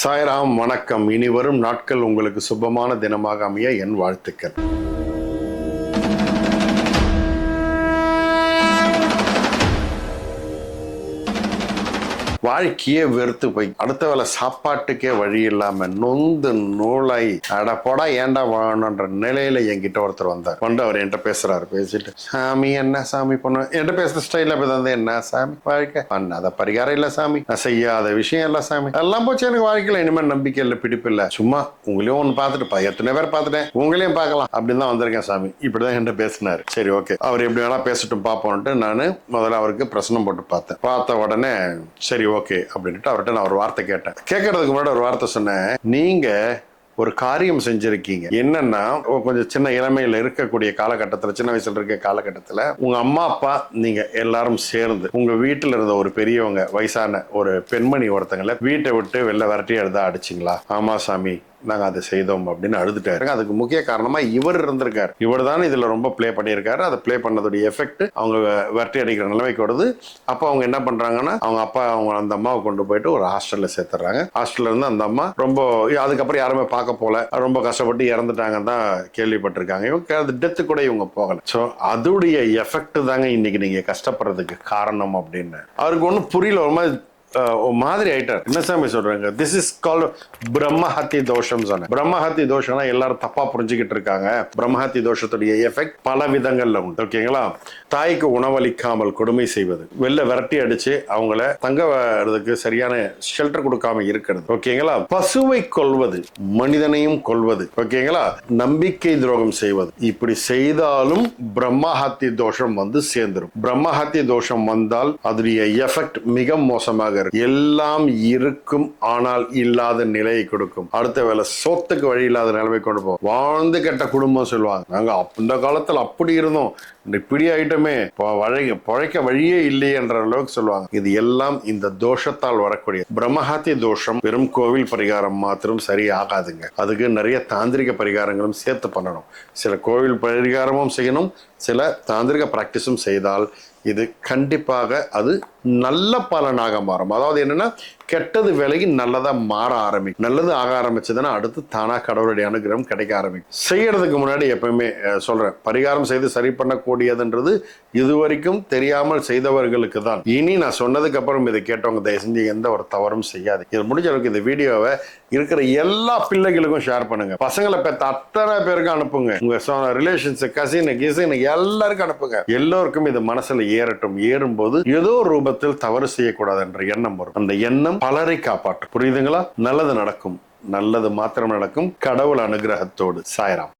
சாய்ராம் வணக்கம். இனி வரும் நாட்கள் உங்களுக்கு சுபமான தினமாக அமைய என் வாழ்த்துக்கள். வாழ்க்கையே வெறுத்து போய். அடுத்த வேலை சாப்பாட்டுக்கே வழி இல்லாம நொந்து நூலாய் அட போடா ஏன்டா வாங்கணுன்ற நிலையில என்கிட்ட ஒருத்தர் வந்தார். கொண்டு அவர் என்கிட்ட பேசுறாரு பேசிட்டு சாமி என்ன சாமி பண்ண? என்கிட்ட பேசுற ஸ்டைல வந்து என்ன சாமி வாழ்க்கை? பண்ணாத பரிகாரம் இல்ல சாமி. நான் செய்யாத விஷயம் இல்ல சாமி. எல்லாம் போச்சு எனக்கு வாழ்க்கையில. இனிமேல் நம்பிக்கை இல்லை பிடிப்பு இல்லை. சும்மா உங்களையும் ஒன்று பார்த்துட்டு பா எத்தனை பேர் பார்த்துட்டேன்? உங்களையும் பார்க்கலாம். அப்படின்னு தான் வந்திருக்கேன் சாமி. இப்படிதான் என்கிட்ட பேசினாரு. சரி ஓகே. அவர் எப்படி வேணா பேசட்டும் பார்ப்போம்ட்டு நான் முதல்ல அவருக்கு பிரச்சனை போட்டு பார்த்தேன். பார்த்த உடனே சரி ஓகே அப்படின்ட்டு அவர்கிட்ட நான் ஒரு வார்த்தை கேட்டேன். கேட்கறதுக்கு முன்னாடி ஒரு வார்த்தை சொன்னேன். நீங்க ஒரு காரியம் செஞ்சிருக்கீங்க. என்னன்னா கொஞ்சம் சின்ன இளமையில இருக்கக்கூடிய காலகட்டத்தில் சின்ன வயசுல இருக்க காலகட்டத்தில் உங்க அம்மா அப்பா நீங்க எல்லாரும் சேர்ந்து உங்க வீட்டில் இருந்த ஒரு பெரியவங்க வயசான ஒரு பெண்மணி ஒருத்தங்களை வீட்டை விட்டு வெளில விரட்டி எழுத அடிச்சிங்களா? ஆமா சாமி. நாங்கள் அதை செய்தோம் அப்படின்னு அழுதுட்டாரு. அதுக்கு முக்கிய காரணமா இவர் இருந்திருக்காரு. இவர் தான் இதுல ரொம்ப ப்ளே பண்ணியிருக்காரு. அதை ப்ளே பண்ணதுடைய எஃபெக்ட் அவங்க விரட்டி அடிக்கிற நிலைமைக்கு வருது. அப்போ அவங்க என்ன பண்றாங்கன்னா அவங்க அப்பா அவங்க அந்த அம்மாவை கொண்டு போயிட்டு ஒரு ஹாஸ்டல்ல சேர்த்துறாங்க. ஹாஸ்டல்ல இருந்து அந்த அம்மா ரொம்ப அதுக்கப்புறம் யாருமே பார்க்க போல ரொம்ப கஷ்டப்பட்டு இறந்துட்டாங்கன்னு தான் கேள்விப்பட்டிருக்காங்க. இவங்க அது டெத்து கூட இவங்க போகல. ஸோ அதோடைய எஃபெக்ட் தாங்க இன்னைக்கு நீங்க கஷ்டப்படுறதுக்கு காரணம் அப்படின்னு. அவருக்கு ஒன்றும் புரியல. ஒரு மாதிரி மாதிரி ஆயிட்டார் என்ன சாமி சொல்றாங்க? திஸ் இஸ் கால் பிரம்மஹத்தி தோஷம் சொன்னேன். பிரம்மஹத்தி தோஷம்னா எல்லாரும் தப்பா புரிஞ்சுக்கிட்டு இருக்காங்க. பிரம்மஹத்தி தோஷத்துடைய எஃபெக்ட் பல விதங்கள்ல உண்டு. ஓகேங்களா தாய்க்கு உணவளிக்காமல் கொடுமை செய்வது. வெளில விரட்டி அடிச்சு அவங்கள தங்க வரதுக்கு சரியான ஷெல்டர் கொடுக்காம இருக்கிறது. ஓகேங்களா பசுவை கொல்வது மனிதனையும் கொல்வது. ஓகேங்களா நம்பிக்கை துரோகம் செய்வது. இப்படி செய்தாலும் பிரம்மஹத்தி தோஷம் வந்து சேர்ந்துரும். பிரம்மஹத்தி தோஷம் வந்தால் அதனுடைய எஃபெக்ட் மிக மோசமாக இருக்கும் எல்லாம் இருக்கும் ஆனால் இல்லாத நிலையை கொடுக்கும். அடுத்த வேலை சொத்துக்கு வழி இல்லாத நிலைமை கொண்டு போகும். வாழ்ந்து கெட்ட குடும்பம் சொல்லுவாங்க. நாங்க அப்ப- இந்த காலத்துல அப்படி இருந்தோம். இப்படி ஆயிட்டமே வழங்க பழைக்க வழியே இல்லையே என்ற அளவுக்கு சொல்லுவாங்க. இது எல்லாம் இந்த தோஷத்தால் வரக்கூடிய பிரம்மஹாத்தி தோஷம் வெறும் கோவில் பரிகாரம் மாத்திரம் சரி ஆகாதுங்க அதுக்கு நிறைய தாந்திரிக பரிகாரங்களும் சேர்த்து பண்ணணும். சில கோவில் பரிகாரமும் செய்யணும் சில தாந்திரிக ப்ராக்டிஸும் செய்தால் இது கண்டிப்பாக அது நல்ல பலனாக மாறும். அதாவது என்னன்னா கெட்டது விலகி நல்லதாக மாற ஆரம்பிக்கும். நல்லது ஆக ஆரம்பிச்சதுன்னா அடுத்து தானாக கடவுளுடைய அனுகிரகம் கிடைக்க ஆரம்பிக்கும். செய்யறதுக்கு முன்னாடி எப்பவுமே சொல்கிறேன் சொல்றேன் பரிகாரம் செய்து சரி பண்ணக்கூடியதுன்றது இதுவரைக்கும் தெரியாமல் செய்தவர்களுக்கு தான். இனி நான் சொன்னதுக்கு அப்புறம் இதை கேட்டவங்க தயவு செஞ்சு எந்த ஒரு தவறும் செய்யாது இது முடிஞ்ச அளவுக்கு இந்த வீடியோவை இருக்கிற எல்லா பிள்ளைகளுக்கும் ஷேர் பண்ணுங்க. பசங்களை பெற்ற அத்தனை பேருக்கும் அனுப்புங்க. உங்க ரிலேஷன்ஸ் கசின் கிசின் எல்லாருக்கும் அனுப்புங்க. எல்லோருக்கும் இது மனசுல ஏறட்டும். ஏறும்போது ஏதோ ஒரு ரூபத்தில் தவறு செய்யக்கூடாது என்ற எண்ணம் வரும். அந்த எண்ணம் பலரை காப்பாற்றும். புரியுதுங்களா? நல்லது நடக்கும். நல்லது மாத்திரம் நடக்கும். கடவுள் அனுகிரகத்தோடு. சாயராம்.